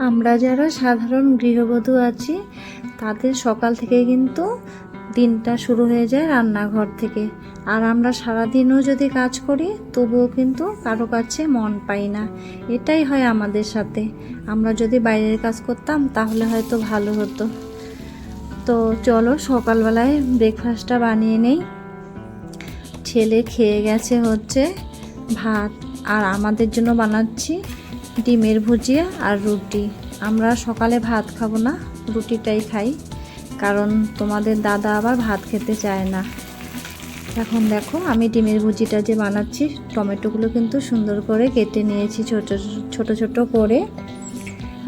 আমরা যারা সাধারণ গৃহবধূ আছি, তাদের সকাল থেকে কিন্তু দিনটা শুরু হয়ে যায় রান্নাঘর থেকে। আর আমরা সারাদিনও যদি কাজ করি, তবুও কিন্তু কারও কাছে মন পাই না। এটাই হয় আমাদের সাথে। আমরা যদি বাইরের কাজ করতাম, তাহলে হয়তো ভালো হতো। তো চলো, সকালবেলায় ব্রেকফাস্টটা বানিয়ে নেই। ছেলে খেয়ে গেছে হচ্ছে ভাত। আর আমাদের জন্য বানাচ্ছি ডিমের ভুজিয়া আর রুটি। আমরা সকালে ভাত খাব না, রুটিটাই খাই, কারণ তোমাদের দাদা আবার ভাত খেতে চায় না। এখন দেখো, আমি ডিমের ভুজিটা যে বানাচ্ছি, টমেটোগুলো কিন্তু সুন্দর করে কেটে নিয়েছি ছোট ছোট ছোট করে।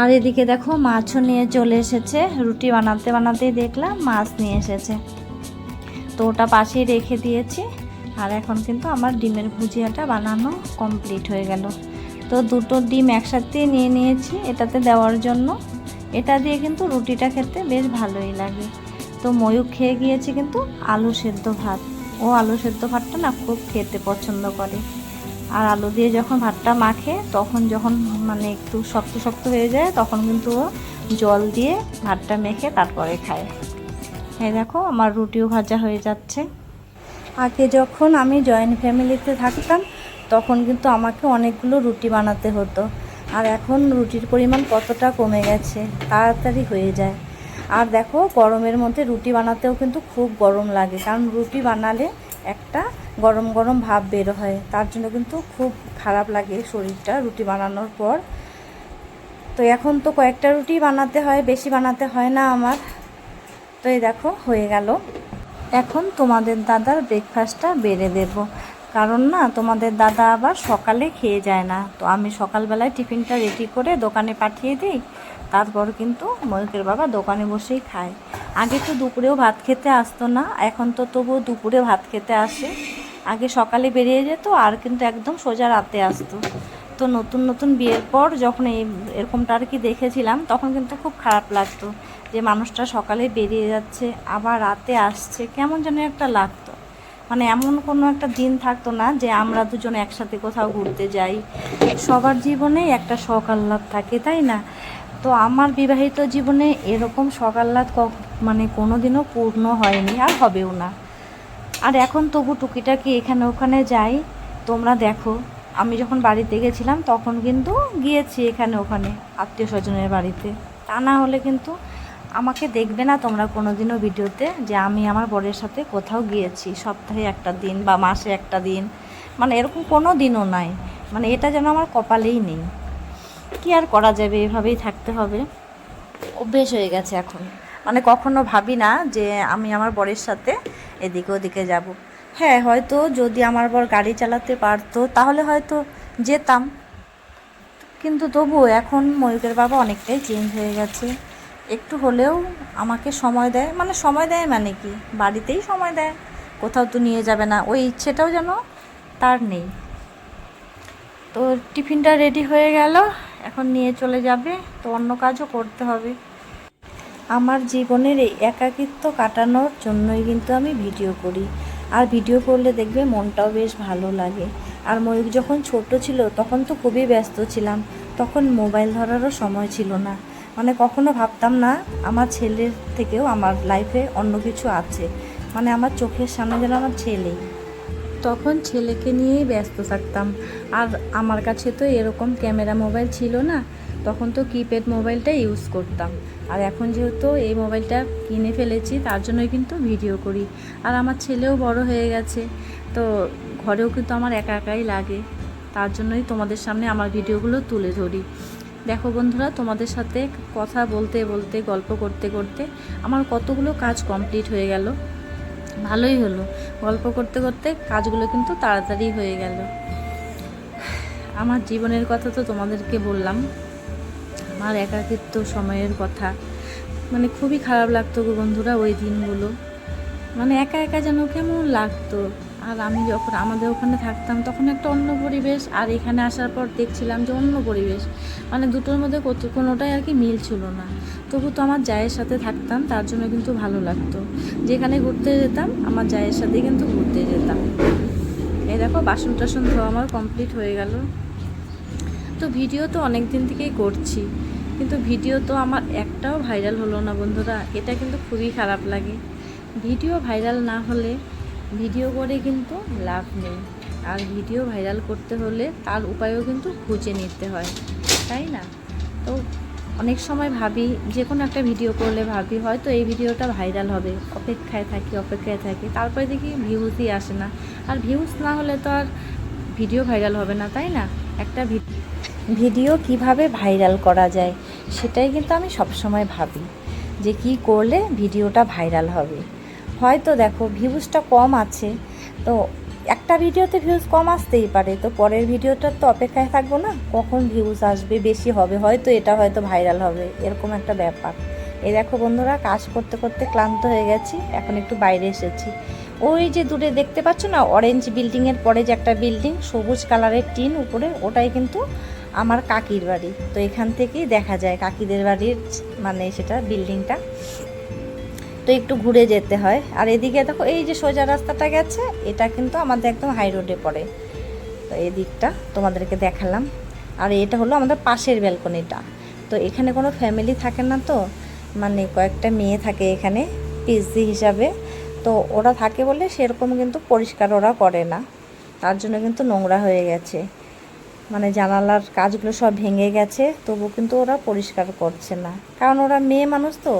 আর এদিকে দেখো, মাছও নিয়ে চলে এসেছে। রুটি বানাতে বানাতেই দেখলাম, মাছ নিয়ে এসেছে। তো ওটা পাশেই রেখে দিয়েছি, আর এখন কিন্তু আমার ডিমের ভুজিয়াটা বানানো কমপ্লিট হয়ে গেল। তো দুটো ডিম একসাথে নিয়ে নিয়েছি এটাতে দেওয়ার জন্য। এটা দিয়ে কিন্তু রুটিটা খেতে বেশ ভালোই লাগে। তো ময়ূক খেয়ে গিয়েছে কিন্তু আলু সেদ্ধ ভাত। ও আলু সেদ্ধ ভাতটা না খুব খেতে পছন্দ করে। আর আলু দিয়ে যখন ভাতটা মাখে, তখন যখন মানে একটু শক্ত শক্ত হয়ে যায়, তখন কিন্তু ও জল দিয়ে ভাতটা মেখে তারপরে খায়। এই দেখো, আমার রুটিও ভাজা হয়ে যাচ্ছে। আগে যখন আমি জয়েন্ট ফ্যামিলিতে থাকতাম তখন কিন্তু আমাকে অনেকগুলো রুটি বানাতে হতো। আর এখন রুটির পরিমাণ কতটা কমে গেছে, তাড়াতাড়ি হয়ে যায়। আর দেখো, গরমের মধ্যে রুটি বানাতেও কিন্তু খুব গরম লাগে, কারণ রুটি বানালে একটা গরম গরম ভাব বের হয়। তার জন্য কিন্তু খুব খারাপ লাগে শরীরটা রুটি বানানোর পর। তো এখন তো কয়েকটা রুটি বানাতে হয়, বেশি বানাতে হয় না আমার। তো এই দেখো, হয়ে গেল। এখন তোমাদের দাদার ব্রেকফাস্টটা বেড়ে দেব। কারণ না, তোমাদের দাদা আবার সকালে খেয়ে যায় না। তো আমি সকালবেলায় টিফিনটা রেডি করে দোকানে পাঠিয়ে দিই, তারপর কিন্তু ময়ূকের বাবা দোকানে বসেই খায়। আগে তো দুপুরেও ভাত খেতে আসতো না, এখন তো তবুও দুপুরে ভাত খেতে আসে। আগে সকালে বেরিয়ে যেত, আর কিন্তু একদম সোজা রাতে আসতো। তো নতুন নতুন বিয়ের পর যখন এই এরকমটা আর কি দেখেছিলাম, তখন কিন্তু খুব খারাপ লাগতো যে মানুষটা সকালে বেরিয়ে যাচ্ছে, আবার রাতে আসছে, কেমন যেন একটা লাগতো। মানে এমন কোনো একটা দিন থাকতো না যে আমরা দুজন একসাথে কোথাও ঘুরতে যাই। সবার জীবনেই একটা আহ্লাদ থাকে, তাই না? তো আমার বিবাহিত জীবনে এরকম আহ্লাদ ক- মানে কোনো দিনও পূর্ণ হয়নি, আর হবেও না। আর এখন তবু টুকিটাকি এখানে ওখানে যাই, তোমরা দেখো। আমি যখন বাড়িতে গেছিলাম, তখন কিন্তু গিয়েছি এখানে ওখানে, আত্মীয় স্বজনের বাড়িতে। তা না হলে কিন্তু আমাকে দেখবে না তোমরা কোনোদিনও ভিডিওতে যে আমি আমার বরের সাথে কোথাও গিয়েছি, সপ্তাহে একটা দিন বা মাসে একটা দিন মানে এরকম কোনো দিনও নাই। মানে এটা যেন আমার কপালেই নেই। কি আর করা যাবে, এভাবেই থাকতে হবে। অভ্যেস হয়ে গেছে এখন। মানে কখনো ভাবি না যে আমি আমার বরের সাথে এদিকে ওদিকে যাব। হ্যাঁ হয়তো যদি আমার বর গাড়ি চালাতে পারতো, তাহলে হয়তো যেতাম। কিন্তু তবুও এখন ময়ূকের বাবা অনেকটাই চেঞ্জ হয়ে গেছে। একটু হলেও আমাকে সময় দেয়। মানে সময় দেয় মানে কি? বাড়িতেই সময় দেয়। কোথাও তো নিয়ে যাবে না। ওই ইচ্ছেটাও যেন তার নেই। তো টিফিনটা রেডি হয়ে গেল। এখন নিয়ে চলে যাবে। তো অন্য কাজও করতে হবে। আমার জীবনের এই একাকিত্ব কাটানোর জন্যই কিন্তু আমি ভিডিও করি। আর ভিডিও করলে দেখবে মনটাও বেশ ভালো লাগে। আর ময়ূর যখন ছোট ছিল, তখন তো খুবই ব্যস্ত ছিলাম। তখন মোবাইল ধরারও সময় ছিল না। মানে কখনো ভাবতাম না আমার ছেলের থেকেও আমার লাইফে অন্য কিছু আছে। মানে আমার চোখের সামনে যেন আমার ছেলেই তখন ছেলেকে নিয়েই ব্যস্ত থাকতাম। আর আমার কাছে তো এরকম ক্যামেরা মোবাইল ছিল না, তখন তো কিপ্যাড মোবাইলটা ইউজ করতাম। আর এখন যেহেতু এই মোবাইলটা কিনে ফেলেছি, তার জন্যই কিন্তু ভিডিও করি। আর আমার ছেলেও বড় হয়ে গেছে, তো ঘরেও কিন্তু আমার একা একাই লাগে। তার জন্যই তোমাদের সামনে আমার ভিডিওগুলো তুলে ধরি। দেখো বন্ধুরা, তোমাদের সাথে কথা বলতে বলতে, গল্প করতে করতে আমার কতগুলো কাজ কমপ্লিট হয়ে গেল। ভালোই হলো। গল্প করতে করতে কাজগুলো কিন্তু তাড়াতাড়ি হয়ে গেল। আমার জীবনের কথা তো তোমাদেরকে বললাম। আমার একাকিত্ব সময়ের কথা। মানে খুবই খারাপ লাগতো গো বন্ধুরা ওই দিনগুলো। মানে একা একা যেন কেমন লাগতো। আর আমি যখন আমাদের ওখানে থাকতাম, তখন একটা অন্য পরিবেশ। আর এখানে আসার পর দেখছিলাম যে অন্য পরিবেশ। মানে দুটোর মধ্যে কত, কোনোটাই আর কি মিল ছিল না। তবু তো আমার জায়ের সাথে থাকতাম, তার জন্য কিন্তু ভালো লাগতো। যেখানে ঘুরতে যেতাম, আমার জায়ের সাথে কিন্তু ঘুরতে যেতাম। এই দেখো, বাসন টাসন ধোয়া আমার কমপ্লিট হয়ে গেল। তো ভিডিও তো অনেক দিন থেকেই করছি। কিন্তু ভিডিও তো আমার একটাও ভাইরাল হলো না বন্ধুরা। এটা কিন্তু খুবই খারাপ লাগে। ভিডিও ভাইরাল না হলে ভিডিও করে কিন্তু লাভ নেই। আর ভিডিও ভাইরাল করতে হলে তার উপায়ও কিন্তু খুঁজে নিতে হয়, তাই না? তো অনেক সময় ভাবি, যে কোনো একটা ভিডিও করলে ভাবি, হয়তো এই ভিডিওটা ভাইরাল হবে, অপেক্ষায় থাকি অপেক্ষায় থাকি, তারপরে দেখি ভিউজই আসে না। আর ভিউজ না হলে তো আর ভিডিও ভাইরাল হবে না, তাই না? একটা ভিডিও কীভাবে ভাইরাল করা যায়, সেটাই কিন্তু আমি সবসময় ভাবি, যে কি করলে ভিডিওটা ভাইরাল হবে। হয়তো দেখো ভিউজটা কম আছে। তো একটা ভিডিওতে ভিউজ কম আসতেই পারে, তো পরের ভিডিওটার তো অপেক্ষায় থাকব না, কখন ভিউজ আসবে, বেশি হবে, হয়তো এটা হয়তো ভাইরাল হবে, এরকম একটা ব্যাপার। এই দেখো বন্ধুরা, কাজ করতে করতে ক্লান্ত হয়ে গেছি, এখন একটু বাইরে এসেছি। ওই যে দূরে দেখতে পাচ্ছ না অরেঞ্জ বিল্ডিংয়ের পরে যে একটা বিল্ডিং সবুজ কালারের টিন উপরে, ওটাই কিন্তু আমার কাকির বাড়ি। তো এখান থেকেই দেখা যায় কাকিদের বাড়ির মানে সেটা বিল্ডিংটা তো একটু ঘুরে যেতে হয়। আর এদিকে দেখো, এই যে সোজা রাস্তাটা গেছে, এটা কিন্তু আমাদের একদম হাই রোডে পড়ে। তো এই দিকটা তোমাদেরকে দেখালাম। আর এটা হলো আমাদের পাশের ব্যালকনিটা তো এখানে কোনো ফ্যামিলি থাকে না তো মানে কয়েকটা মেয়ে থাকে এখানে পিসি হিসাবে। তো ওরা থাকে বলে সেরকম কিন্তু পরিষ্কার ওরা করে না। তার জন্য কিন্তু নোংরা হয়ে গেছে। মানে জানালার কাজগুলো সব ভেঙে গেছে, তবু কিন্তু ওরা পরিষ্কার করছে না। কারণ ওরা মেয়ে মানুষ তো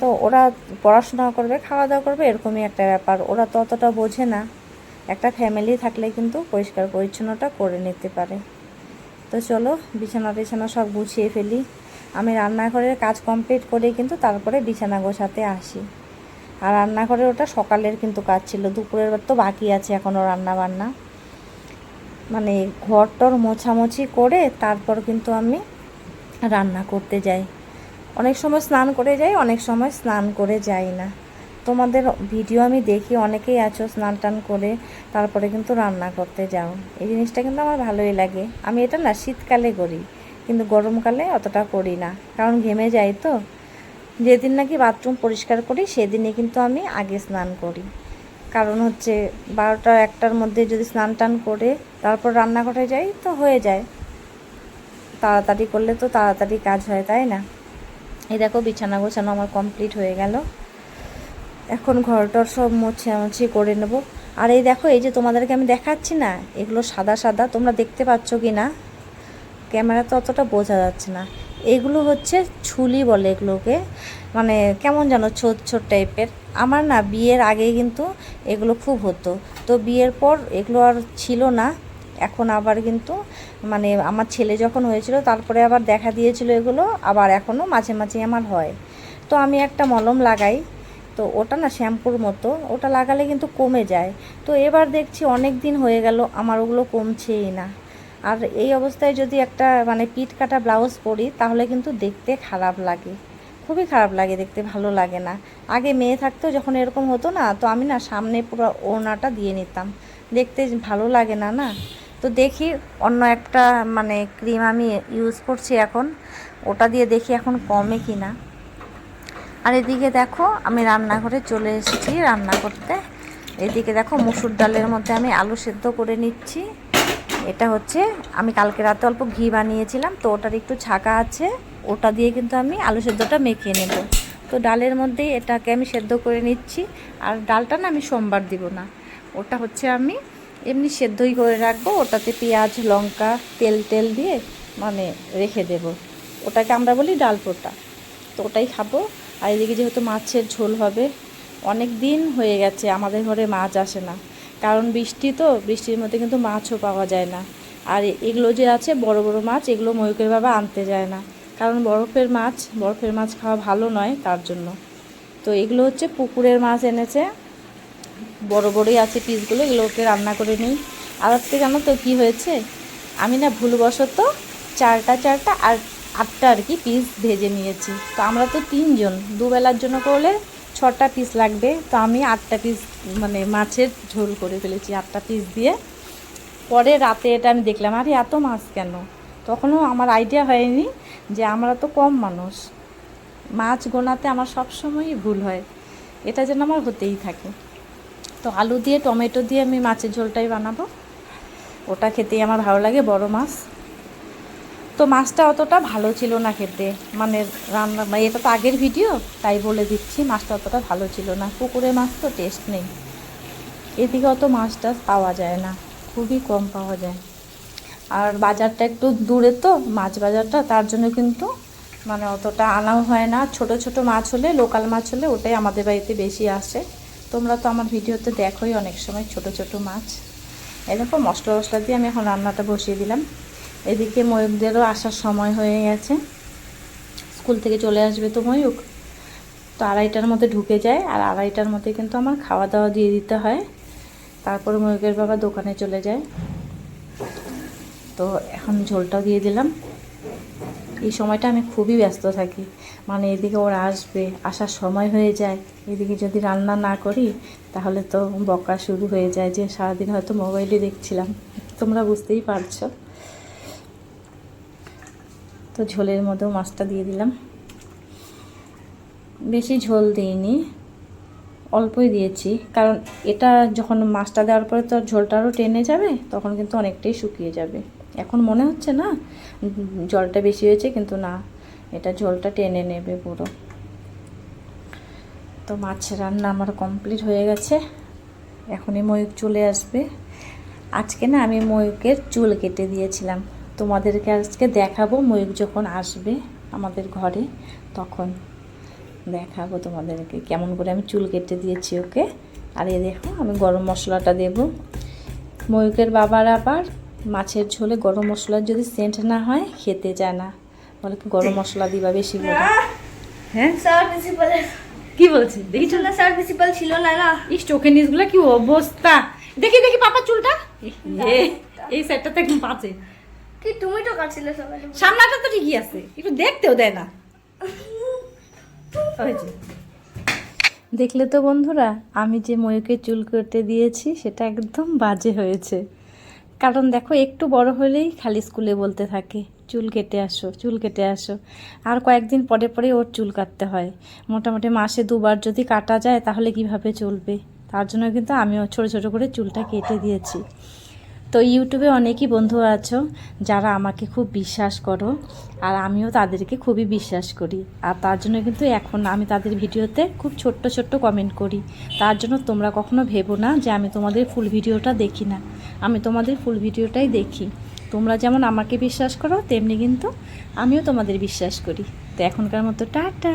তো ওরা পড়াশোনা করবে খাওয়া দাওয়া করবে, এরকমই একটা ব্যাপার। ওরা তো অতটা বোঝে না। একটা ফ্যামিলি থাকলে কিন্তু পরিষ্কার পরিচ্ছন্নতা করে নিতে পারে। তো চলো, বিছানা টিছানা সব গুছিয়ে ফেলি। আমি রান্নাঘরের কাজ কমপ্লিট করে কিন্তু তারপরে বিছানা গোছাতে আসি। আর রান্নাঘরে ওটা সকালের কিন্তু কাজ ছিল, দুপুরের তো বাকি আছে এখনও রান্না বান্না মানে ঘর টর মোছামুছি করে তারপর কিন্তু আমি রান্না করতে যাই। অনেক সময় স্নান করে যাই, অনেক সময় স্নান করে যাই না। তোমাদের ভিডিও আমি দেখি, অনেকেই আছো স্নান টান করে, তারপরে কিন্তু রান্না করতে যাও। এই জিনিসটা কিন্তু আমার ভালোই লাগে। আমি এটা না, শীতকালে করি, কিন্তু গরমকালে অতটা করি না, কারণ ঘেমে যাই তো। যেদিন নাকি বাথরুম পরিষ্কার করি, সেদিনই কিন্তু আমি আগে স্নান করি। কারণ হচ্ছে বারোটা, একটার মধ্যে যদি স্নান টান করে, তারপর রান্নাঘরে যাই তো হয়ে যায়। তাড়াতাড়ি করলে তো তাড়াতাড়ি কাজ হয়, তাই না? এই দেখো বিছানা গোছানো আমার কমপ্লিট হয়ে গেল। এখন ঘরটর সব মোছামুছি করে নেব। আর এই দেখো, এই যে তোমাদেরকে আমি দেখাচ্ছি না, এগুলো সাদা সাদা, তোমরা দেখতে পাচ্ছ কি না? ক্যামেরা তো অতটা বোঝা যাচ্ছে না। এগুলো হচ্ছে ছুলি বলে এগুলোকে। মানে কেমন যেন ছোট ছোট টাইপের। আমার না বিয়ের আগে কিন্তু এগুলো খুব হতো। তো বিয়ের পর এগুলো আর ছিল না। এখন আবার কিন্তু মানে আমার ছেলে যখন হয়েছিল, তারপরে আবার দেখা দিয়েছিল এগুলো, আবার এখনও মাঝে মাঝে আমার হয়। তো আমি একটা মলম লাগাই, তো ওটা না শ্যাম্পুর মতো, ওটা লাগালে কিন্তু কমে যায়। তো এবার দেখছি অনেক দিন হয়ে গেল, আমার ওগুলো কমছেই না। আর এই অবস্থায় যদি একটা মানে পিট কাটা ব্লাউজ পরি, তাহলে কিন্তু দেখতে খারাপ লাগে। খুবই খারাপ লাগে দেখতে, ভালো লাগে না। আগে মেয়ে থাকতেও যখন এরকম হতো না, তো আমি না সামনে পুরো ওড়নাটা দিয়ে নিতাম। দেখতে ভালো লাগে না না? তো দেখি অন্য একটা মানে ক্রিম আমি ইউজ করছি এখন। ওটা দিয়ে দেখি এখন কমে কি না আর এদিকে দেখো, আমি রান্নাঘরে চলে এসেছি রান্না করতে। এদিকে দেখো, মুসুর ডালের মধ্যে আমি আলু সেদ্ধ করে নিচ্ছি। এটা হচ্ছে, আমি কালকে রাতে অল্প ঘি বানিয়েছিলাম, তো ওটার একটু ছাকা আছে। ওটা দিয়ে কিন্তু আমি আলু সেদ্ধটা মেখে নেব। তো ডালের মধ্যেই এটাকে আমি সেদ্ধ করে নিচ্ছি। আর ডালটা না আমি সোমবার দিব না। ওটা হচ্ছে আমি এমনি সেদ্ধই করে রাখব, ওটাতে পেঁয়াজ, লঙ্কা, তেল তেল দিয়ে মানে রেখে দেব। ওটাকে আমরা বলি ডাল পোটা তো ওটাই খাব। আর এদিকে যেহেতু মাছের ঝোল হবে, অনেক দিন হয়ে গেছে, আমাদের ঘরে মাছ আসে না। কারণ বৃষ্টি তো, বৃষ্টির মধ্যে কিন্তু মাছও পাওয়া যায় না। আর এগুলো যে আছে, বড় বড় মাছ, এগুলো ময়ূকের বাবা আনতে যায় না। কারণ বরফের মাছ বরফের মাছ খাওয়া ভালো নয় তার জন্য। তো এগুলো হচ্ছে পুকুরের মাছ এনেছে। বড় বড়ই আছে পিসগুলো এগুলোকে রান্না করে নিই। আর আজকে জানো তো কী হয়েছে? আমি না ভুলবশত চারটা চারটা আর আটটা আর কি পিস ভেজে নিয়েছি। তো আমরা তো তিনজন, দুবেলার জন্য করলে ছটা পিস লাগবে। তো আমি আটটা পিস মানে মাছের ঝোল করে ফেলেছি আটটা পিস দিয়ে। পরে রাতে এটা আমি দেখলাম, আরে এত মাছ কেন? তখনও আমার আইডিয়া হয়নি যে আমরা তো কম মানুষ। মাছ গোনাতে আমার সবসময়ই ভুল হয়। এটা যেন আমার হতেই থাকে। তো আলু দিয়ে, টমেটো দিয়ে আমি মাছের ঝোলটাই বানাবো। ওটা খেতেই আমার ভালো লাগে, বড় মাছ। তো মাছটা অতটা ভালো ছিল না খেতে। মানে রান্না মানে এটা তো আগের ভিডিও, তাই বলে দিচ্ছি, মাছটা অতটা ভালো ছিল না। পুকুরের মাছ তো টেস্ট নেই। এদিকে অত মাছ টাছ পাওয়া যায় না, খুবই কম পাওয়া যায়। আর বাজারটা একটু দূরে তো, মাছ বাজারটা, তার জন্য কিন্তু মানে অতটা আনাও হয় না। ছোট ছোট মাছ হলে, লোকাল মাছ হলে, ওটাই আমাদের বাড়িতে বেশি আসে। তোমরা তো আমার ভিডিওতে দেখোই অনেক সময় ছোট ছোট মাছ। এরকম মশলা মশলা দিয়ে আমি এখন রান্নাটা বসিয়ে দিলাম। এদিকে ময়ূকদেরও আসার সময় হয়ে গেছে। স্কুল থেকে চলে আসবে তো ময়ূক তো আড়াইটার মধ্যে ঢুকে যায় আর আড়াইটার মধ্যে কিন্তু আমার খাওয়া দাওয়া দিয়ে দিতে হয়। তারপরে ময়ূকের বাবা দোকানে চলে যায়। তো এখন ঝোলটাও দিয়ে দিলাম। এই সময়টা আমি খুবই ব্যস্ত থাকি। মানে এদিকে ওরা আসবে, আসার সময় হয়ে যায়। এদিকে যদি রান্না না করি, তাহলে তো বকা শুরু হয়ে যায় যে সারাদিন হয়তো মোবাইলে দেখছিলাম। তোমরা বুঝতেই পারছ। তো ঝোলের মধ্যেও মাছটা দিয়ে দিলাম। বেশি ঝোল দিইনি, অল্পই দিয়েছি। কারণ এটা যখন মাছটা দেওয়ার পরে তো ঝোলটা আরও টেনে যাবে, তখন কিন্তু অনেকটাই শুকিয়ে যাবে। এখন মনে হচ্ছে না? জলটা বেশি হয়েছে কিন্তু না, এটা ঝোলটা টেনে নেবে পুরো। তো মাছ রান্না আমার কমপ্লিট হয়ে গেছে। এখনই ময়ূক চলে আসবে। আজকে না আমি ময়ূকের চুল কেটে দিয়েছিলাম। তোমাদেরকে আজকে দেখাবো ময়ূক যখন আসবে আমাদের ঘরে, তখন দেখাবো তোমাদেরকে কেমন করে আমি চুল কেটে দিয়েছি ওকে। আর এই দেখো, আমি গরম মশলাটা দেব। ময়ূকের বাবার আবার মাছের ঝোলে গরম মশলার যদি সেন্ট না হয় খেতে যায় না। বলে কি গরম মশলা দিবা বেশি করে? হ্যাঁ? স্যার প্রিন্সিপালের কি বলছি দেখি চুলা স্যার প্রিন্সিপাল ছিল না না। এই চোখের নিচগুলো কি অবস্থা? দেখি দেখি পাপা চুলটা। এই সাইডটাতে একদম পাচে কি তুমি তো কাটছিলে সবাই? সামনাটা তো ঠিকই আছে একটু দেখতেও দেয় না। হয়েছে দেখলে তো বন্ধুরা আমি যে ময়ূকে চুল করতে দিয়েছি সেটা একদম বাজে হয়েছে। কারণ দেখো, একটু বড় হলেই খালি স্কুলে বলতে থাকে, চুল কেটে আসো, চুল কেটে আসো। আর কয়েকদিন পরে পরে ওর চুল কাটতে হয়। মোটামুটি মাসে দুবার যদি কাটা যায়, তাহলে কীভাবে চলবে? তার জন্য কিন্তু আমিও ছোটো ছোটো করে চুলটা কেটে দিয়েছি। তো ইউটিউবে অনেকই বন্ধু আছো যারা আমাকে খুব বিশ্বাস করো, আর আমিও তাদেরকে খুবই বিশ্বাস করি। আর তার জন্য কিন্তু এখন আমি তাদের ভিডিওতে খুব ছোট্ট ছোট্ট কমেন্ট করি। তার জন্য তোমরা কখনো ভেবো না যে আমি তোমাদের ফুল ভিডিওটা দেখি না। আমি তোমাদের ফুল ভিডিওটাই দেখি। তোমরা যেমন আমাকে বিশ্বাস করো, তেমনি কিন্তু আমিও তোমাদের বিশ্বাস করি। তো এখনকার মতো টাটা।